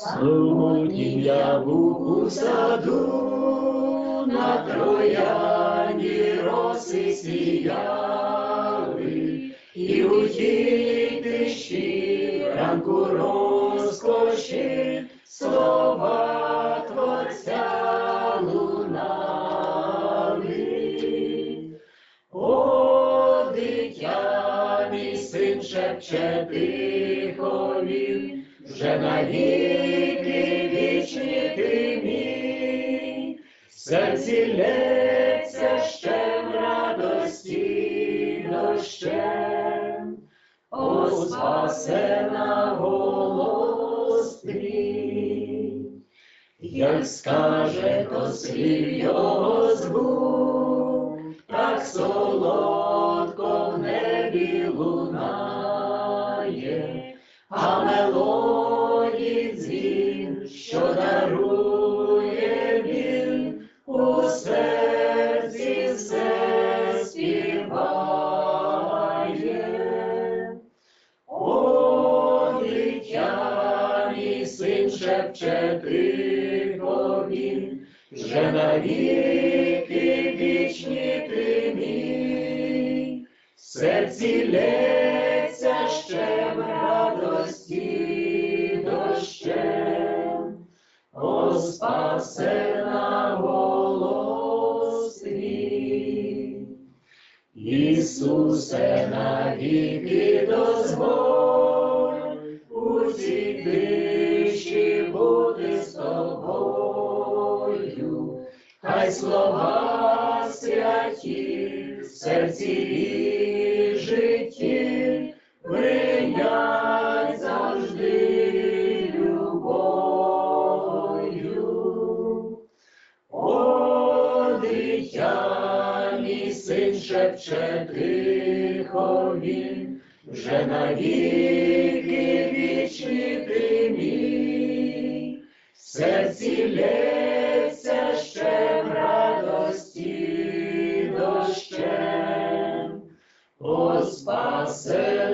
Самотнім я був у саду, на трояні роси сіяли, і у тій тиші ранку розкоші слова Творця лунали. О, дитя, мій син шепче тихо він, вже навіки вічні ти мій, серці лється ще в радості дощем, о, спасена голос. Як скаже, то слів його звук, так солодко син шепче тихо він, вже навіки вічні ти мій, серці лється ще в радості дощем, о, спасена голос твій. Ісусе, навіки дозволь у цій хай слова святі в серці і житті прийнять завжди любов'ю. О, дитя, мій син шепче тихо вже навіки вічні ти мій, серці лється ще о, спасена